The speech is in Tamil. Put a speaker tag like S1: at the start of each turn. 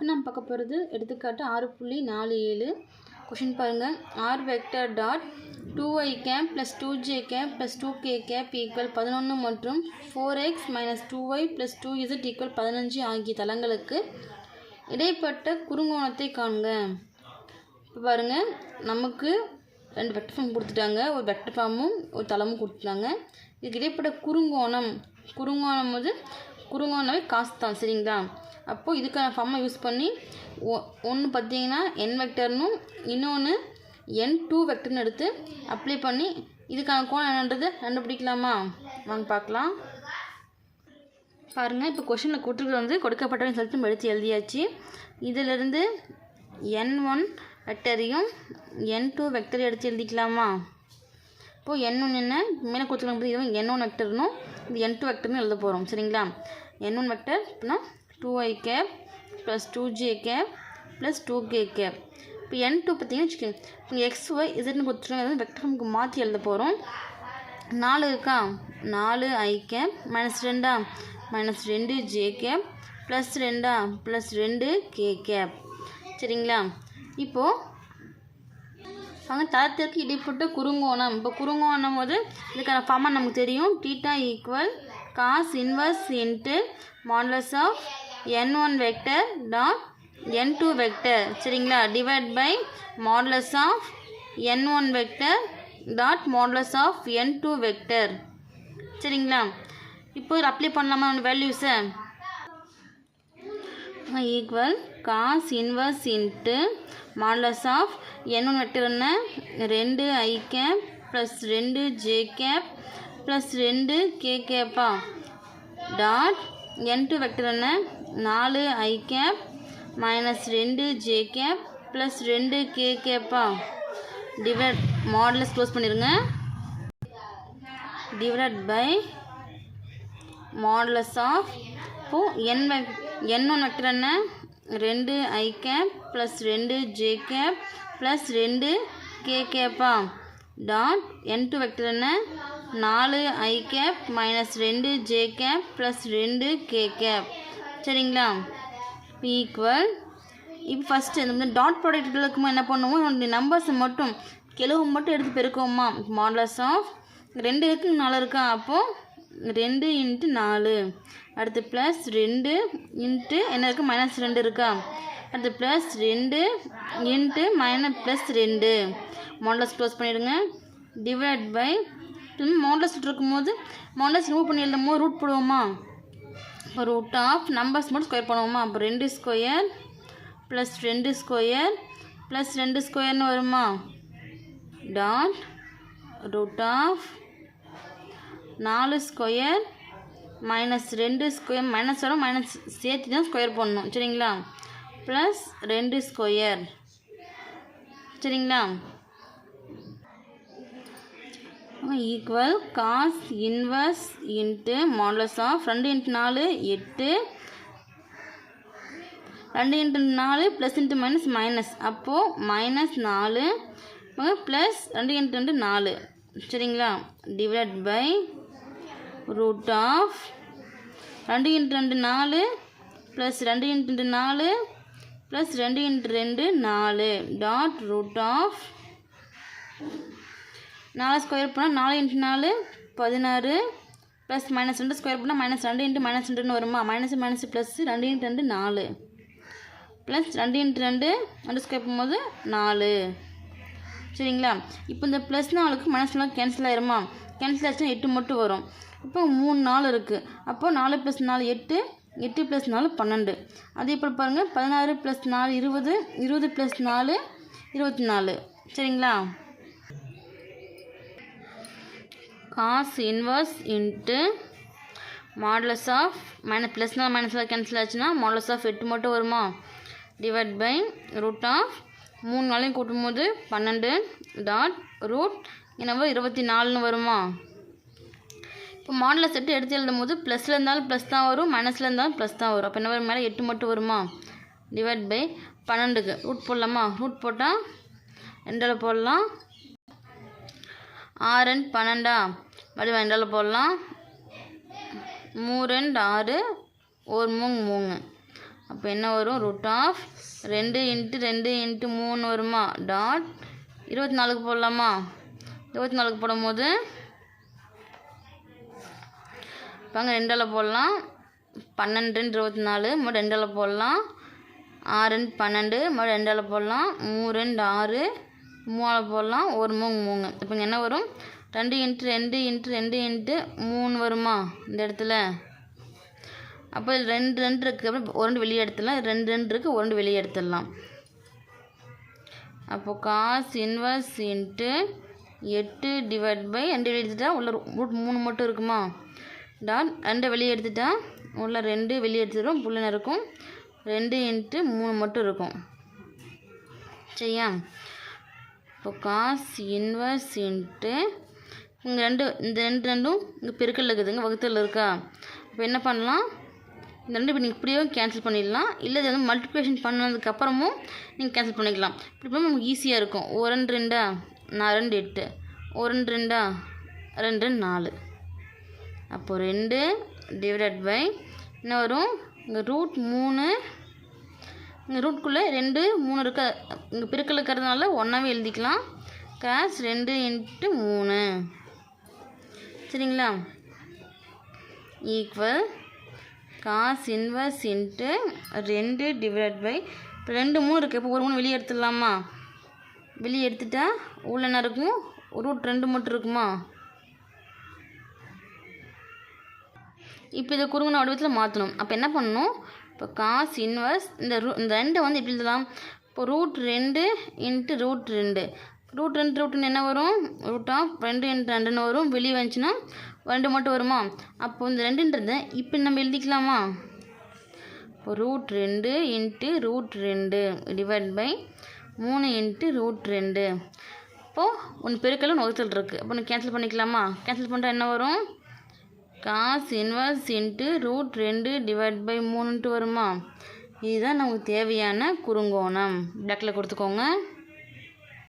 S1: இப்போ நம்ம பார்க்க போகிறது எடுத்துக்காட்டு ஆறு புள்ளி நாலு ஏழு. கொஷின் பாருங்கள் R vector dot two I cap plus two J cap plus two K cap equal பதினொன்று மற்றும் four X minus two Y plus two Z equal பதினஞ்சு ஆகிய தளங்களுக்கு இடைப்பட்ட குறுங்கோணத்தை காண்க. இப்போ பாருங்கள் நமக்கு ரெண்டு வெக்டர் ஃபார்ம் கொடுத்துட்டாங்க. ஒரு வெக்டர் ஃபார்மும் ஒரு தளமும் கொடுத்துட்டாங்க. இதுக்கு இடைப்பட்ட குறுங்கோணம். குறுங்கோணம் வந்து குறுங்கோணமே காசு தான். சரிங்களா? அப்போது இதுக்கான ஃபார்மை யூஸ் பண்ணி ஒ ஒன்று பார்த்தீங்கன்னா என் வெக்டர்னும் இன்னொன்று என் டூ வெக்டர்னு எடுத்து அப்ளை பண்ணி இதுக்கான கோணம் என்னன்றது கண்டுபிடிக்கலாமா? வாங்க பார்க்கலாம். பாருங்கள் இப்போ கொஷனில் கொடுத்துருக்குறது வந்து கொடுக்கப்பட்டவன் சொல்லிட்டு எடுத்து எழுதியாச்சு. இதிலிருந்து என் ஒன் வெக்டரையும் என் டூ வெக்டரையும் எடுத்து எழுதிக்கலாமா? இப்போது என் ஒன் என்ன? மேலே கொடுத்துருக்கும் இதுவும் என் ஒன் வெக்டர்னும் இது என் டூ வெக்டர்னு எழுத போகிறோம் சரிங்களா? என் ஒன் வெக்டர் அப்படின்னா two I cap plus two J cap plus two K cap இப்போ என் டூ பார்த்தீங்கன்னு வச்சுக்கோங்க. நீங்கள் எக்ஸ் ஒய் இசட்னு கொடுத்துருவோம் அது வெக்டர் மாற்றி எழுத போகிறோம் நாலு இருக்கா? நாலு ஐ கேப் மைனஸ் ரெண்டா? மைனஸ் ரெண்டு ஜே கேப் ப்ளஸ் ரெண்டா? ப்ளஸ் ரெண்டு கே கேப் சரிங்களா? இப்போது அவங்க தளத்திற்கு இடைப்பட்ட குறுங்கோணம். இப்போ குறுங்கோணம் போது இதுக்கான ஃபார்மாக நமக்கு தெரியும். Theta equal cos inverse into modulus of N one vector dot N two vector சரிங்களா? Divide by modulus of N one vector dot modulus of N two vector சரிங்களா? இப்போ அப்ளை பண்ணலாமா வேல்யூஸை equal cos inverse into modulus of N one vector என்ன? ரெண்டு ஐ கேப் ப்ளஸ் ரெண்டு ஜே கேப் ப்ளஸ் ரெண்டு கே கேப்பா டாட் என் டூ வெக்டர் என்ன? நாலு ஐ கேப் மைனஸ் ரெண்டு ஜே கேப் ப்ளஸ் ரெண்டு கே கேப்பா டிவைட் மாடலஸ் க்ளோஸ் பண்ணிடுங்க டிவைட் பை மாடலஸ் ஆஃப் இப்போது என் வெக் என் ஒன் வெக்டர் என்ன? ரெண்டு ஐ கேப் ப்ளஸ் ரெண்டு ஜே கேப் ப்ளஸ் ரெண்டு கே கேப்பா டாட் என் டூ வெக்டர் என்ன? நாலு ஐ கேப் மைனஸ் ரெண்டு ஜே கேப் ப்ளஸ் ரெண்டு கே கேப் சரிங்களா? ஈக்குவல் இப்போ ஃபஸ்ட்டு இந்த டாட் ப்ராடக்ட் இருக்குமா என்ன பண்ணுவோம் இந்த நம்பர்ஸை மட்டும் கெழுவு மட்டும் எடுத்து பெருக்குவோமா மாடலஸ் ஆஃப் ரெண்டு இருக்கு நாலு இருக்கா? அப்போது ரெண்டு இன்ட்டு நாலு. அடுத்து ப்ளஸ் ரெண்டு இன்ட்டு என்ன இருக்குது மைனஸ் ரெண்டு இருக்கா? அடுத்து ப்ளஸ் ரெண்டு இன்ட்டு மைனஸ் ப்ளஸ் ரெண்டு. மாடலஸ் க்ளோஸ் பண்ணிவிடுங்க டிவைட் பை மாடலஸ் இருக்கும்போது மாடலஸ் ரிமூவ் பண்ணி எழுதும் போது ரூட் போடுவோமா? ரூட் ஆஃப் நம்பர்ஸ் மட்டும் ஸ்கொயர் பண்ணுவோமா? அப்போ ரெண்டு ஸ்கொயர் ப்ளஸ் ரெண்டு ஸ்கொயர் ப்ளஸ் ரெண்டு ஸ்கொயர்னு வருமா? டாட் ரூட் ஆஃப் நாலு ஸ்கொயர் மைனஸ் ரெண்டு ஸ்கொயர் மைனஸ் வரும். மைனஸ் சேர்த்து தான் ஸ்கொயர் பண்ணணும் சரிங்களா? ப்ளஸ் ரெண்டு ஸ்கொயர் சரிங்களா? Equal cos inverse into modulus of ரெண்டு இன்ட்டு நாலு எட்டு. ரெண்டு இன்ட்டு நாலு ப்ளஸ் இன்ட்டு மைனஸ் மைனஸ் அப்போது மைனஸ் நாலு ப்ளஸ் ரெண்டு இன்ட்டு ரெண்டு நாலு. சரிங்களா? டிவைட் பை ரூட் ஆஃப் ரெண்டு இன்ட்டு ரெண்டு நாலு ப்ளஸ் ரெண்டு இன்ட்டு ரெண்டு நாலு ப்ளஸ் ரெண்டு இன்ட்டு ரெண்டு நாலு. டாட் ரூட் ஆஃப் நாலு ஸ்கொயர் பண்ணால் நாலு இன்ட்டு நாலு பதினாறு ப்ளஸ் மைனஸ் ரெண்டு ஸ்கொயர் பண்ணால் மைனஸ் ரெண்டு இன்ட்டு மைனஸ் ரெண்டுன்னு வருமா? மைனஸ் மைனஸ் ப்ளஸ் ரெண்டு இன்ட்டு ரெண்டு நாலு. ப்ளஸ் ரெண்டு இன்ட்டு ரெண்டு ரெண்டு ஸ்கொயர் பண்ணும்போது நாலு. சரிங்களா? இப்போ இந்த ப்ளஸ் நாலுக்கு மைனஸ் நாலு கேன்சல் ஆயிருமா? கேன்சல் ஆச்சுன்னா எட்டு மட்டும் வரும். இப்போ மூணு நாள் இருக்குது அப்போது நாலு ப்ளஸ் நாலு எட்டு எட்டு ப்ளஸ் நாலு பன்னெண்டு. அதே போல் பாருங்கள் பதினாறு ப்ளஸ் நாலு இருபது இருபது ப்ளஸ் நாலு இருபத்தி நாலு. சரிங்களா? Cos inverse into modulus of minus ப்ளஸ்னால் மைனஸில் கேன்சல் ஆச்சுன்னா மாடலஸ் ஆஃப் எட்டு மட்டும் வருமா? டிவைட் பை ரூட் ஆஃப் மூணு நாளையும் கூட்டும்போது பன்னெண்டு டாட் ரூட் என்னவோ இருபத்தி நாலுன்னு வருமா? இப்போ மாடலஸ் எட்டு எடுத்து எழுதும்போது ப்ளஸில் இருந்தாலும் ப்ளஸ் தான் வரும் மைனஸில் இருந்தாலும் ப்ளஸ் தான் வரும். அப்போ என்ன வரும்? மேலே எட்டு மட்டும் வருமா? டிவைட் பை பன்னெண்டுக்கு. ரூட் போடலாமா? ரூட் போட்டால் ரெண்டில் போடலாம். ஆறு ரெண்டு பன்னெண்டா? மறுபடியும் ரெண்டில் போடலாம். மூ ரெண்டு ஆறு ஒரு மூணு மூணு. அப்போ என்ன வரும்? ரூட் ஆஃப் ரெண்டு இன்ட்டு ரெண்டு இன்ட்டு மூணு வருமா? டாட் இருபத்தி நாலுக்கு போடலாமா? இருபத்தி நாலுக்கு போடும்போது பாங்க ரெண்டால் போடலாம். பன்னெண்டு ரெண்டு இருபத்தி நாலு மறுபடியும் ரெண்டால் போடலாம். ஆறு ரெண்டு பன்னெண்டு மறுபடியும் ரெண்டால் போடலாம். மூணு ரெண்டு ஆறு மூளை போடலாம். ஒரு மூணு மூணு. இப்போ இங்கே என்ன வரும்? ரெண்டு இன்ட்டு ரெண்டு இன்ட்டு ரெண்டு இன்ட்டு மூணு வருமா இந்த இடத்துல? அப்போ ரெண்டு ரெண்டு இருக்குது அப்புறம் ஒரு ரெண்டு வெளியே எடுத்துடலாம். ரெண்டு ரெண்டு இருக்குது ஒரு ரெண்டு வெளியே எடுத்துடலாம். அப்போ காசு இன்வர்ஸ் இன்ட்டு எட்டு டிவைட் பை ரெண்டு வெளியே எடுத்துட்டா உள்ள ரூட் மூணு மட்டும் இருக்குமா? டாட் ரெண்டை வெளியே எடுத்துட்டா உள்ள ரெண்டு வெளியே எடுத்துடும் புள்ளன இருக்கும்? ரெண்டு இன்ட்டு மூணு மட்டும் இருக்கும். சரியா? இப்போ காஸ் இன்வர்ஸ் இன்ட்டு இங்கே ரெண்டு இந்த ரெண்டு ரெண்டும் இங்கே பெருக்கல் இருக்குதுங்க வகுத்தல் இருக்கா? இப்போ என்ன பண்ணலாம்? இந்த ரெண்டு இப்போ நீங்கள் இப்படியே கேன்சல் பண்ணிடலாம். இல்லை இது வந்து மல்டிப்ளிகேஷன் பண்ணதுக்கப்புறமும் நீங்கள் கேன்சல் பண்ணிக்கலாம். இப்படி பண்ணால் நமக்கு ஈஸியாக இருக்கும். ஒரு ரெண்டு ரெண்டா? நான் ரெண்டு எட்டு. ஒரு ரெண்டு ரெண்டா? ரெண்டு நாலு. அப்போது ரெண்டு டிவைடட் பை என்ன வரும்? இங்கே ரூட் மூணு ரூட்குள்ளே ரெண்டு மூணு இருக்க இங்கே பெருக்கல் இருக்கிறதுனால ஒன்றாவே எழுதிக்கலாம். கிராஸ் ரெண்டு இன்ட்டு மூணு. சரிங்களா? ஈக்குவல் காஸ் இன்வர்ஸ் இன்ட்டு ரெண்டு டிவைட் பை இப்போ ரெண்டு மூணு இருக்குது இப்போ ஒரு மூணு வெளியே எடுத்துடலாமா? வெளியே எடுத்துட்டா உள்ள என்ன இருக்கும்? ரூட் ரெண்டு மட்டும் இருக்குமா? இப்போ இதை குறுங்கின வடிவத்தில் மாற்றணும் அப்போ என்ன பண்ணணும்? இப்போ காஸ் இன்வர்ஸ் இந்த ரூ இந்த ரெண்டை வந்து எப்படி எழுதலாம்? இப்போ ரூட் ரெண்டு இன்ட்டு ரூட் ரெண்டு. ரூட் ரெண்டு ரூட்டுன்னு என்ன வரும்? ரூட் ஆஃப் ரெண்டு இன்ட்டு ரெண்டுன்னு வரும். வெளியே வந்துச்சுன்னா ரெண்டு மட்டும் வருமா? அப்போ இந்த ரெண்டுன்றது இப்போ நம்ம எழுதிக்கலாமா? இப்போ ரூட் ரெண்டு இன்ட்டு ரூட் ரெண்டு டிவைட் பை மூணு இன்ட்டு ரூட் ரெண்டு. இப்போது ஒன்று பெருக்கல் ஒன்று ஒருத்தல் இருக்குது அப்போ ஒன்று கேன்சல் பண்ணிக்கலாமா? கேன்சல் பண்ணுறா என்ன வரும்? காஸ் இன்வர்ஸ் இன்ட்டு ரூட் ரெண்டு டிவைட் பை மூணுன்ட்டு வருமா? இதுதான் நமக்கு தேவையான குறுங்கோணம். பிளாக்கில் கொடுத்துக்கோங்க.